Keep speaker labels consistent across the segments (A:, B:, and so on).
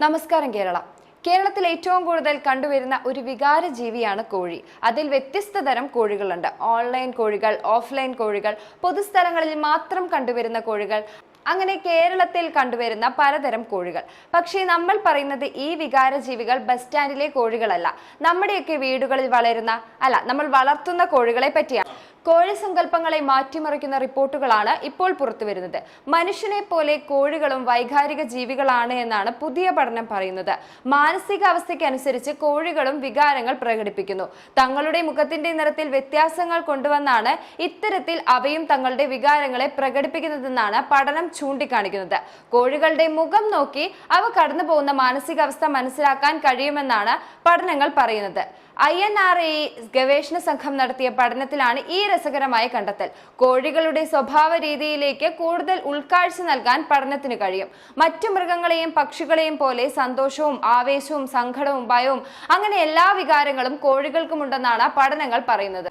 A: നമസ്കാരം കേരള. കേരളത്തിൽ ഏറ്റവും കൂടുതൽ കണ്ടുവരുന്ന ഒരു വികാര ജീവിയാണ് കോഴി. അതിൽ വ്യത്യസ്ത തരം കോഴികളുണ്ട്. ഓൺലൈൻ കോഴികൾ ഓഫ്ലൈൻ കോഴികൾ പൊതുസ്ഥലങ്ങളിൽ മാത്രം കണ്ടുവരുന്ന കോഴികൾ അങ്ങനെ കേരളത്തിൽ കണ്ടുവരുന്ന പലതരം കോഴികൾ. പക്ഷേ നമ്മൾ പറയുന്നത് ഈ വികാര ജീവികൾ ബസ് സ്റ്റാൻഡിലെ കോഴികളല്ല. നമ്മുടെയൊക്കെ വീടുകളിൽ വളരുന്ന അല്ല നമ്മൾ വളർത്തുന്ന കോഴികളെ പറ്റിയാണ്. കോഴി സങ്കല്പങ്ങളെ മാറ്റിമറിക്കുന്ന റിപ്പോർട്ടുകളാണ് ഇപ്പോൾ പുറത്തുവരുന്നത്. മനുഷ്യനെ പോലെ കോഴികളും വൈകാരിക ജീവികളാണ് എന്നാണ് പുതിയ പഠനം പറയുന്നത്. മാനസികാവസ്ഥയ്ക്കനുസരിച്ച് കോഴികളും വികാരങ്ങൾ പ്രകടിപ്പിക്കുന്നു. തങ്ങളുടെ മുഖത്തിന്റെ നിറത്തിൽ വ്യത്യാസങ്ങൾ കൊണ്ടുവന്നാണ് ഇത്തരത്തിൽ അവയും തങ്ങളുടെ വികാരങ്ങളെ പ്രകടിപ്പിക്കുന്നതെന്നാണ് പഠനം ചൂണ്ടിക്കാണിക്കുന്നത്. കോഴികളുടെ മുഖം നോക്കി അവ കടന്നു പോകുന്ന മാനസികാവസ്ഥ മനസ്സിലാക്കാൻ കഴിയുമെന്നാണ് പഠനങ്ങൾ പറയുന്നത്. ഐ എൻ ആർ എ ഗവേഷണ സംഘം നടത്തിയ പഠനത്തിലാണ് ഈ രസകരമായ കണ്ടെത്തൽ. കോഴികളുടെ സ്വഭാവ രീതിയിലേക്ക് കൂടുതൽ ഉൾക്കാഴ്ച നൽകാൻ പഠനത്തിന് കഴിയും. മറ്റു മൃഗങ്ങളെയും പക്ഷികളെയും പോലെ സന്തോഷവും ആവേശവും സങ്കടവും ഭയവും അങ്ങനെ എല്ലാ വികാരങ്ങളും കോഴികൾക്കുമുണ്ടെന്നാണ് പഠനങ്ങൾ പറയുന്നത്.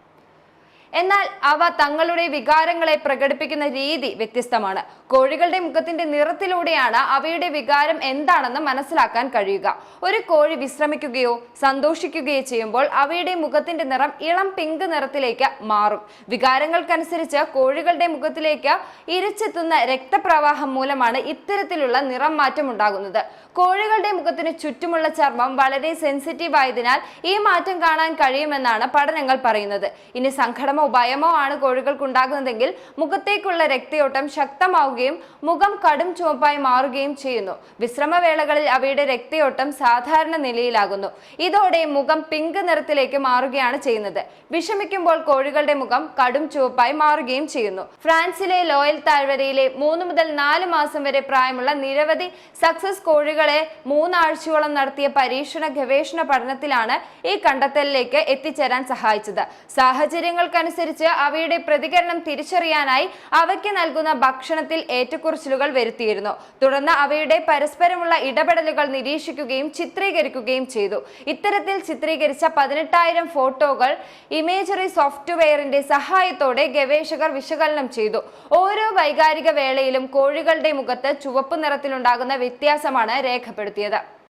A: എന്നാൽ അവ തങ്ങളുടെ വികാരങ്ങളെ പ്രകടിപ്പിക്കുന്ന രീതി വ്യത്യസ്തമാണ്. കോഴികളുടെ മുഖത്തിന്റെ നിറത്തിലൂടെയാണ് അവയുടെ വികാരം എന്താണെന്ന് മനസ്സിലാക്കാൻ കഴിയുക. ഒരു കോഴി വിശ്രമിക്കുകയോ സന്തോഷിക്കുകയോ ചെയ്യുമ്പോൾ അവയുടെ മുഖത്തിന്റെ നിറം ഇളം പിങ്ക് നിറത്തിലേക്ക് മാറും. വികാരങ്ങൾക്കനുസരിച്ച് കോഴികളുടെ മുഖത്തിലേക്ക് ഇരച്ചെത്തുന്ന രക്തപ്രവാഹം മൂലമാണ് ഇത്തരത്തിലുള്ള നിറം മാറ്റം ഉണ്ടാകുന്നത്. കോഴികളുടെ മുഖത്തിന് ചുറ്റുമുള്ള ചർമ്മം വളരെ സെൻസിറ്റീവ് ആയതിനാൽ ഈ മാറ്റം കാണാൻ കഴിയുമെന്നാണ് പഠനങ്ങൾ പറയുന്നത്. ഇനി സങ്കടമോ ഭയമോ ആണ് കോഴികൾക്ക് ഉണ്ടാകുന്നതെങ്കിൽ മുഖത്തേക്കുള്ള രക്തയോട്ടം ശക്തമാവുകയും മുഖം കടും ചുവപ്പായി മാറുകയും ചെയ്യുന്നു. വിശ്രമവേളകളിൽ അവയുടെ രക്തയോട്ടം സാധാരണ നിലയിലാകുന്നു. ഇതോടെ മുഖം പിങ്ക് നിറത്തിലേക്ക് മാറുകയാണ് ചെയ്യുന്നത്. വിഷമിക്കുമ്പോൾ കോഴികളുടെ മുഖം കടും ചുവപ്പായി മാറുകയും ചെയ്യുന്നു. ഫ്രാൻസിലെ ലോയൽ താഴ്വരയിലെ മൂന്ന് മുതൽ നാല് മാസം വരെ പ്രായമുള്ള നിരവധി സക്സസ് കോഴികളെ മൂന്നാഴ്ചയോളം നടത്തിയ പരീക്ഷണ ഗവേഷണ പഠനത്തിലാണ് ഈ കണ്ടെത്തലിലേക്ക് എത്തിച്ചേരാൻ സഹായിച്ചത്. സാഹചര്യങ്ങൾക്കനുസരിച്ച് അവയുടെ പ്രതികരണം തിരിച്ചറിയാനായി അവയ്ക്ക് നൽകുന്ന ഭക്ഷണത്തിൽ ഏറ്റക്കുറച്ചിലുകൾ വരുത്തിയിരുന്നു. തുടർന്ന് അവയുടെ പരസ്പരമുള്ള ഇടപെടലുകൾ നിരീക്ഷിക്കുകയും ചിത്രീകരിക്കുകയും ചെയ്തു. ഇത്തരത്തിൽ ചിത്രീകരിച്ച പതിനെട്ടായിരം ഫോട്ടോകൾ ഇമേജറി സോഫ്റ്റ്വെയറിന്റെ സഹായത്തോടെ ഗവേഷകർ വിശകലനം ചെയ്തു. ഓരോ വൈകാരിക വേളയിലും കോഴികളുടെ മുഖത്ത് ചുവപ്പ് നിറത്തിലുണ്ടാകുന്ന വ്യത്യാസമാണ് രേഖപ്പെടുത്തിയത്.